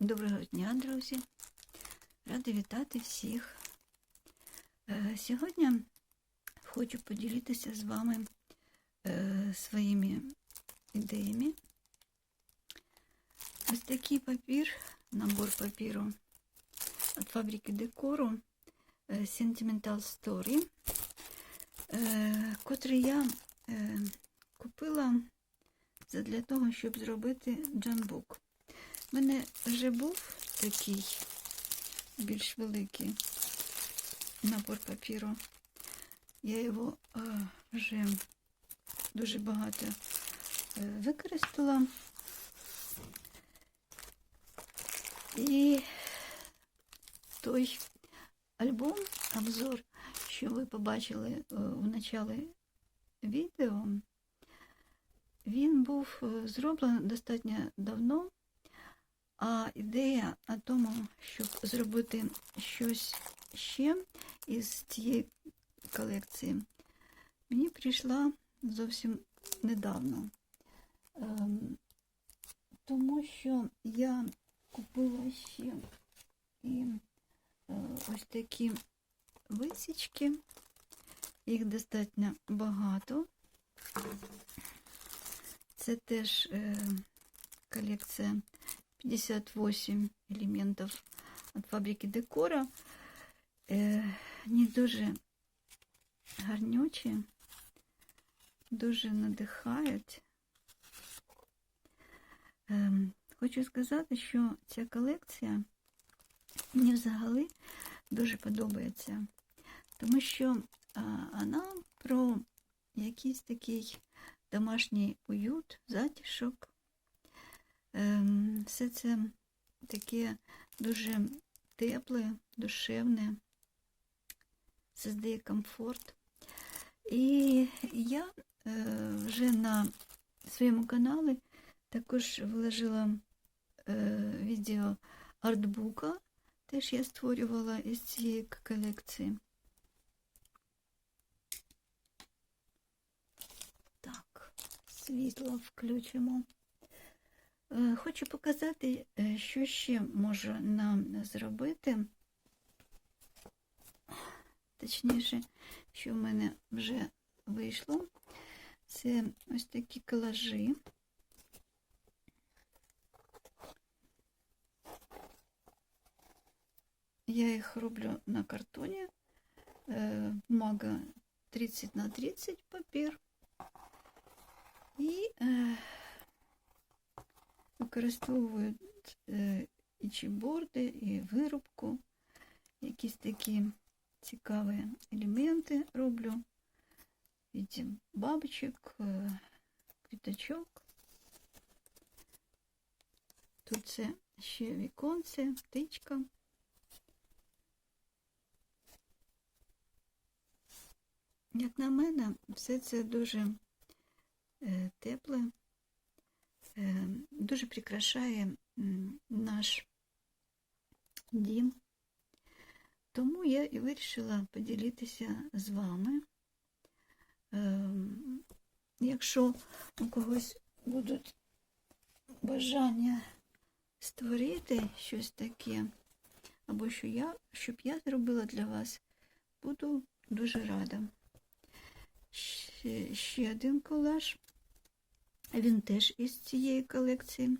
Доброго дня, друзі! Рада вітати всіх. Е, Сьогодні хочу поділитися з вами е, своїми ідеями. Ось такий папір, набор папіру від фабрики декору е, Sentimental Story, котрий я купила для того, щоб зробити джанбук. У мене вже був такий більш великий набор папіру. Я його е, вже дуже багато е, використала. І той альбом, обзор, що ви побачили е, в началі відео, він був зроблений достатньо давно. А ідея о тому, щоб зробити щось ще із цієї колекції, мені прийшла зовсім недавно. Ем, тому що я купила ще і е, ось такі висічки, їх достатньо багато. Це теж е, колекція 58 элементов от фабрики декора. Е, не дуже гарнючі, дуже надихають. Хочу сказати, що ця колекція мені взагалі дуже подобається, тому що вона про якийсь такий домашній уют, затишок. Все це таке дуже тепле, душевне, создає комфорт. І я е, вже на своєму каналі також виложила е, відео артбука, теж я створювала із цієї колекції. Так, світло включимо. Е, Хочу показати, що ще можу нам зробити. Точніше, що в мене вже вийшло. Це ось такі колажі. Я їх роблю на картоні. Е, Бумага 30 на 30 папір. І використовують е, і чіпборди, і виробку. Якісь такі цікаві елементи роблю. Від бабочок, е, квіточок. Тут це ще віконце, птичка. Як на мене, все це дуже е, тепле. Дуже прикрашає наш дім. Тому я і вирішила поділитися з вами. Е, якщо у когось будуть бажання створити щось таке, або що я, щоб я зробила для вас, буду дуже рада. Ще один колаж. Він теж із цієї колекції.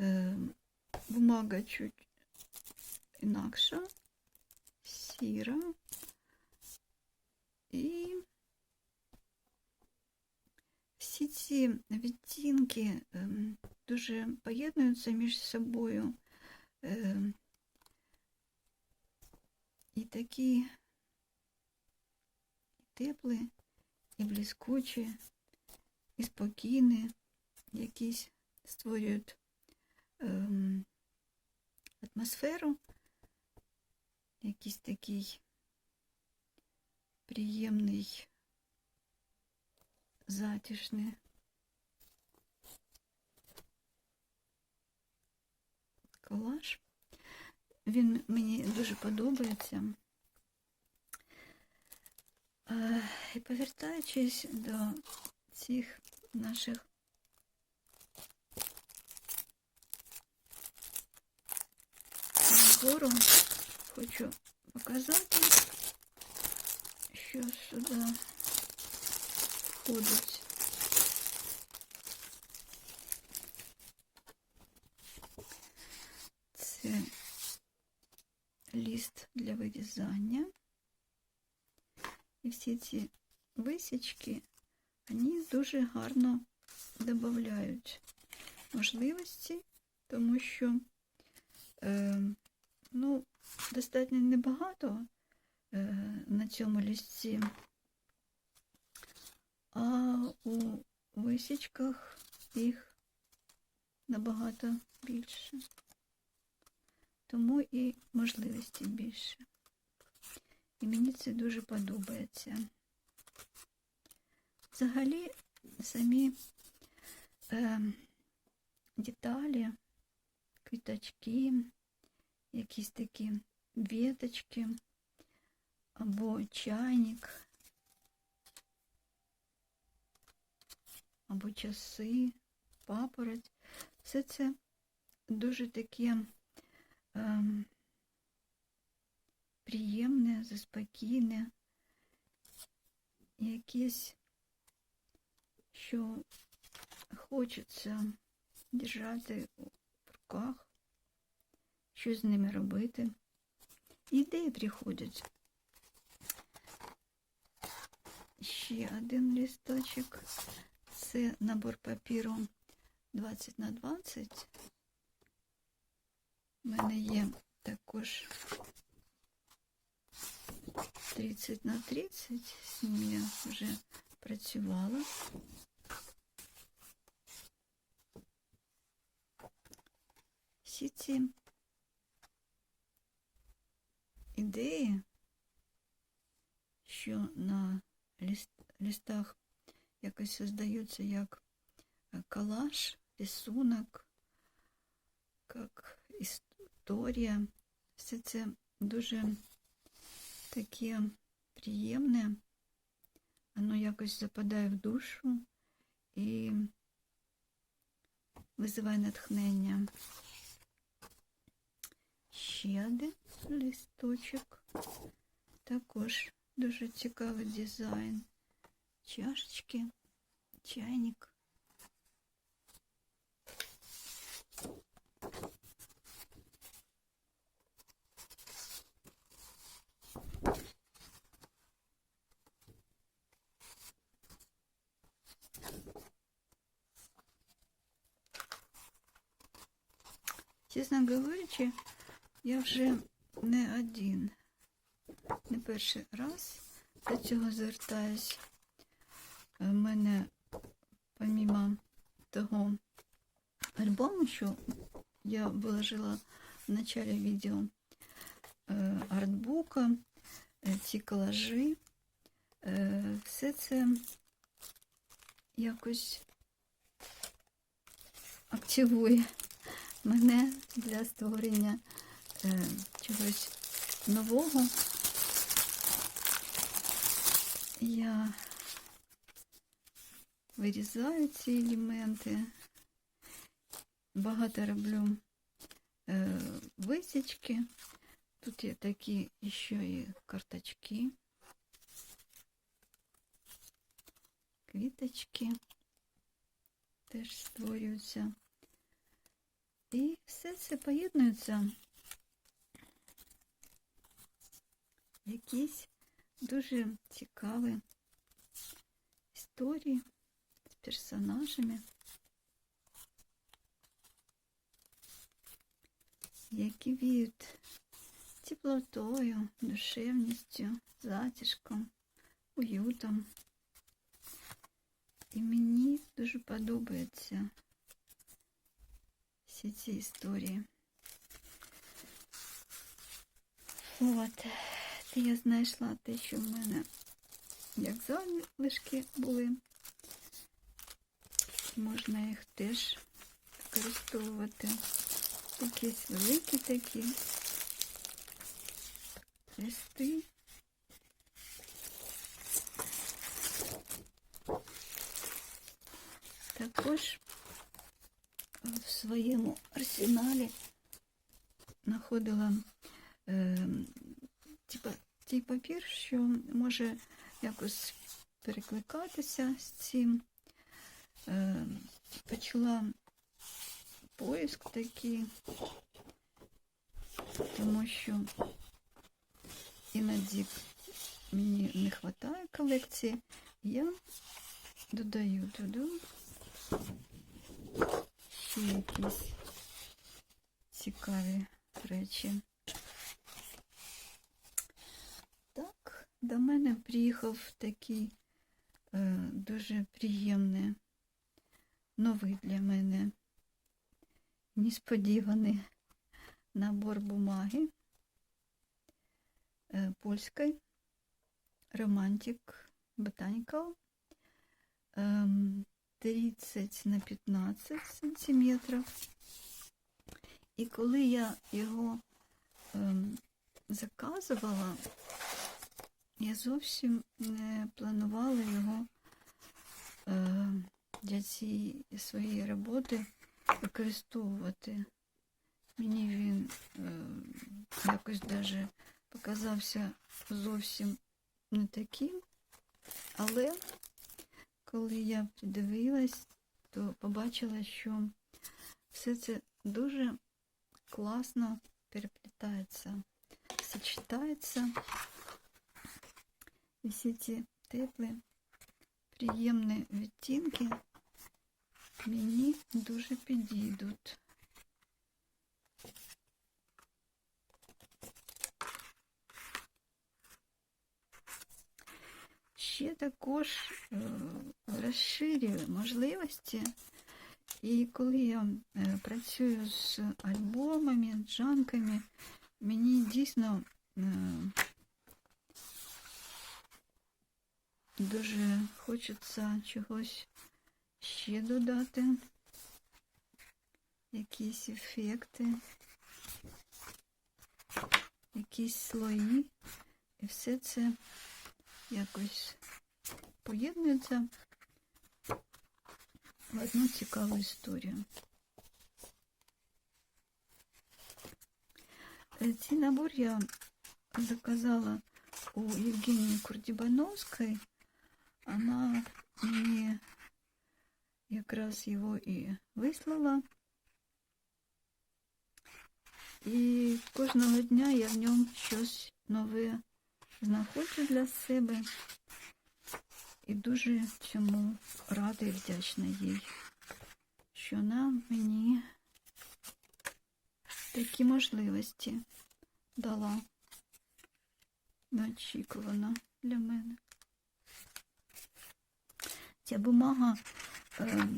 Е, бумага чуть інакша, сіра. І всі ці відтінки е, дуже поєднуються між собою. Е, і такі теплі, і блискучі і спокійні, якісь створюють ем, атмосферу, якийсь такий приємний, затишний. Колаж. Він мені дуже подобається. Е, І повертаючись до цих наших декору хочу показати, що сюди входить. Це ліст для вирізання. І всі ці висічки, вони дуже гарно додають можливості, тому що е, ну, достатньо небагато е, на цьому лісті, а у висічках їх набагато більше. Тому і можливості більше. І мені це дуже подобається. Взагалі, самі е, деталі, квіточки, якісь такі віточки або чайник, або часи, папороть. Все це дуже таке е, приємне, заспокійне, якесь, що хочеться держати в руках, що з ними робити. Ідеї приходять. Ще один листочок. Це набор папіру 20 на 20. У мене є також 30 на 30, з ним я вже працювала. Всі ці ідеї, що на лист, листах якось создаються як колаж, рисунок, як історія, все це дуже таке приємне, воно якось западає в душу і визиває натхнення. Ще один. Також дуже цікавий дизайн. Чашечки, чайник. Чесно говорячи, я вже не один, не перший раз до цього звертаюсь. У мене, помімо того альбому, що я виложила в началі відео е, артбука, е, ці колажі, е, все це якось активує мене для створення е, чогось нового. Я вирізаю ці елементи, багато роблю е, висічки. Тут є такі ще і карточки, квіточки теж створюються. І все це поєднується в якісь дуже цікаві історії з персонажами, які віють теплотою, душевністю, затишком, уютом. І мені дуже подобається всі ці історії. От, це я знайшла те, що в мене як залишки були. Можна їх теж використовувати. Якісь великі такі листи. Також в своєму арсеналі знаходила е, типа, тій папір, що може якось перекликатися з цим. Е, почала поиск такий, тому що іноді мені не вистачає колекції, я додаю туди ще якісь цікаві речі. Так, до мене приїхав такий е, дуже приємний, новий для мене несподіваний набор бумаги е, польської Romantic Botanical ем, 30 на 15 сантиметрів. І коли я його ем, заказувала, я зовсім не планувала його е, для цієї своєї роботи використовувати. Мені він е, якось даже показався зовсім не таким, але коли я придивилась, то побачила, що все це дуже класно переплітається, сочетається. І всі ці теплі, приємні відтінки мені дуже підійдуть. Ще також е, розширюю можливості. І коли я е, працюю з альбомами, джанками, мені дійсно дуже хочеться чогось ще додати, якісь ефекти, якісь слої. І все це якось поєднується в одну цікаву історію. Е, Цей набор я заказала у Євгенії Курдібановської. Вона мені якраз його і вислала. І кожного дня я в ньому щось нове знаходжу для себе і дуже цьому рада і вдячна їй, що вона мені такі можливості дала неочікувано для мене. Ця бумага е,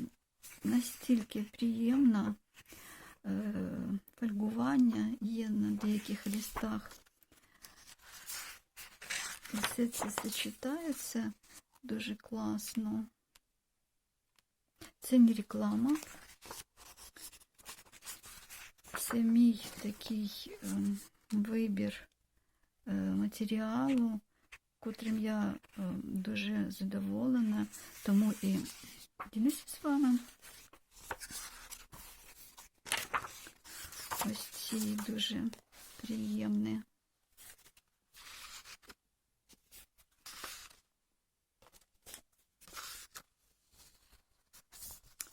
настільки приємна, е, фольгування є на деяких листах. І все це сочетається дуже класно. Це не реклама. Це мій такий е, вибір е, матеріалу, котрим я е, дуже задоволена, тому і ділюся з вами. Ось ці дуже приємні.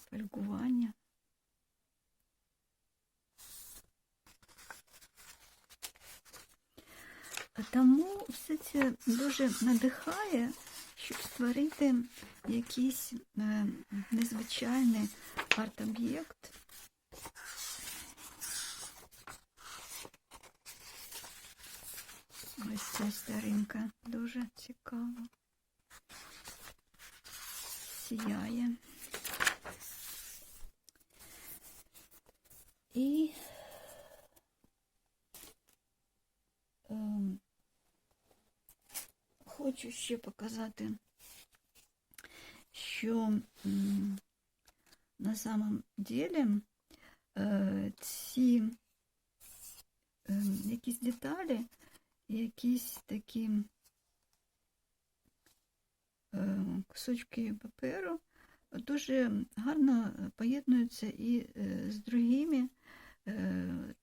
фольгування. Тому все це дуже надихає, щоб створити якийсь е, незвичайний арт-об'єкт. Ось ця старинка дуже цікава. Сіяє. І ем, хочу ще показати, що на самом деле е, ці е, якісь деталі, якісь такі е, кусочки паперу дуже гарно поєднуються і е, з другими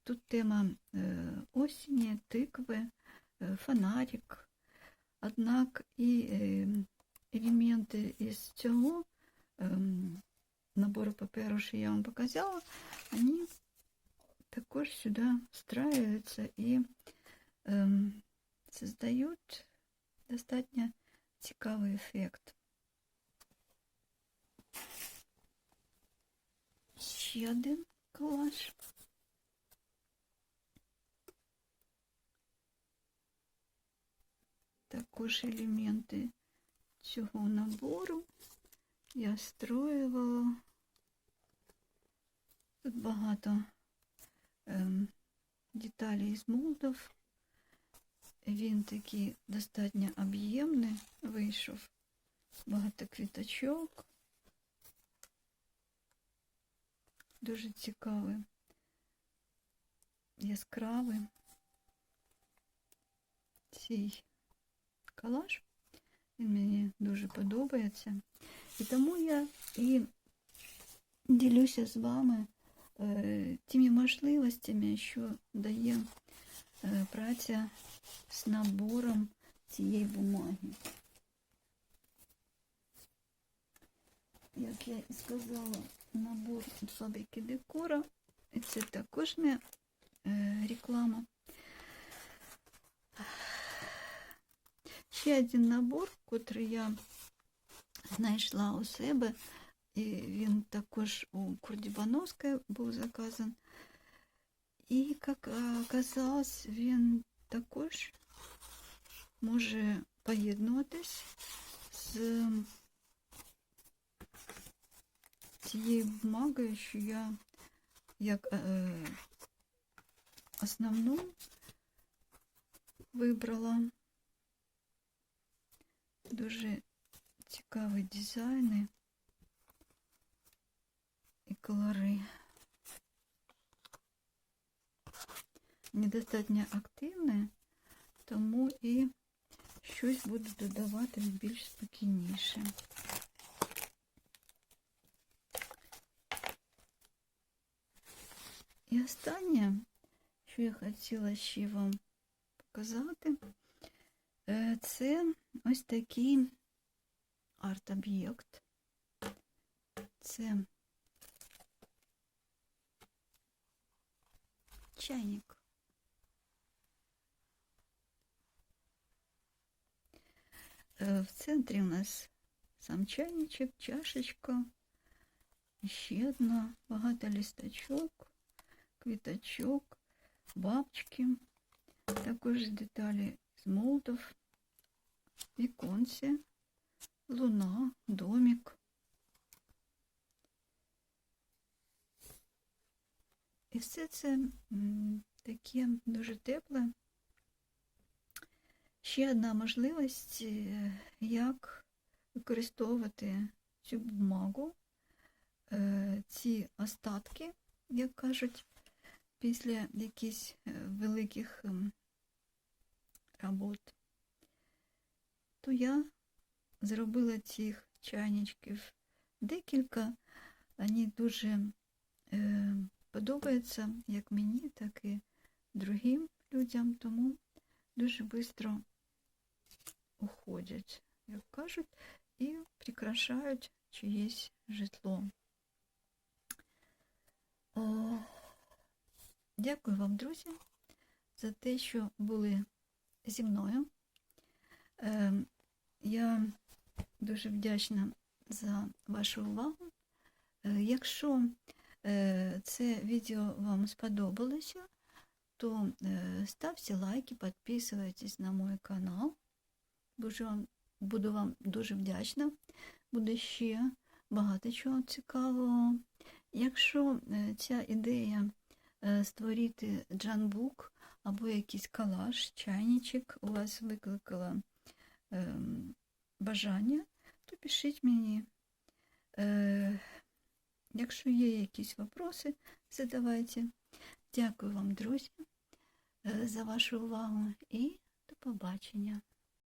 Тут тема осені, тикви, фонарик. Однак із цього набору паперу, що я вам показала, вони також сюди встраиваются і ем, создають достатньо цікавий ефект. Ще один колаж. Також елементи цього набору я строювала. Тут багато ем, деталей з молдов. Він такий достатньо об'ємний вийшов. Багато квіточок. Дуже цікавий, яскравий цей колаж. Він мені дуже подобається. І тому я і ділюся з вами тими можливостями, що дає е, праця з набором цієї бумаги. Як я і сказала, набор фабрики декора. І це також не е, реклама. Ще один набор, котрий я знайшла у себе, і він також у Курдібановської був заказан. І, як оказалось, він також може поєднуватись з цією бумагою, що я як е, основну вибрала. Дуже цікаві дизайни І кольори. Недостатньо активне, тому і щось буду додавати більш спокійніше. І останнє, що я хотіла ще вам показати, е, це ось такий арт-об'єкт. Це чайник. Е, В центрі у нас сам чайничок, чашечка, ще одна, багато лісточок, квіточок, бабочки, також деталі з молдов, віконці, луна, домик. І все це таке дуже тепле. Ще одна можливість, е, як використовувати цю бумагу, е, ці остатки, як кажуть, після якихось е, великих ем, робот, то я зробила цих чайничків декілька. Вони дуже подобаються як мені, так і другим людям, тому дуже швидко уходять, як кажуть, і прикрашають чиєсь житло. О, дякую вам, друзі, за те, що були зі мною. Е, я дуже вдячна за вашу увагу. Е, Якщо це відео вам сподобалося, то е, ставте лайки, підписуйтесь на мой канал. Буду вам, дуже вдячна. Буде ще багато чого цікавого. Якщо е, ця ідея е, створити джанбук або якийсь колаж, чайничок у вас викликала ем, бажання, то пишіть мені. Якщо є якісь вопроси, задавайте. Дякую вам, друзі, е, за вашу увагу і до побачення.